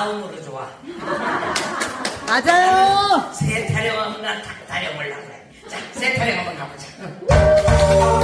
마음으로 좋아. 맞아요. 세타령하면 난 타령을 하고 그래. 자, 세타령 한번 가보자.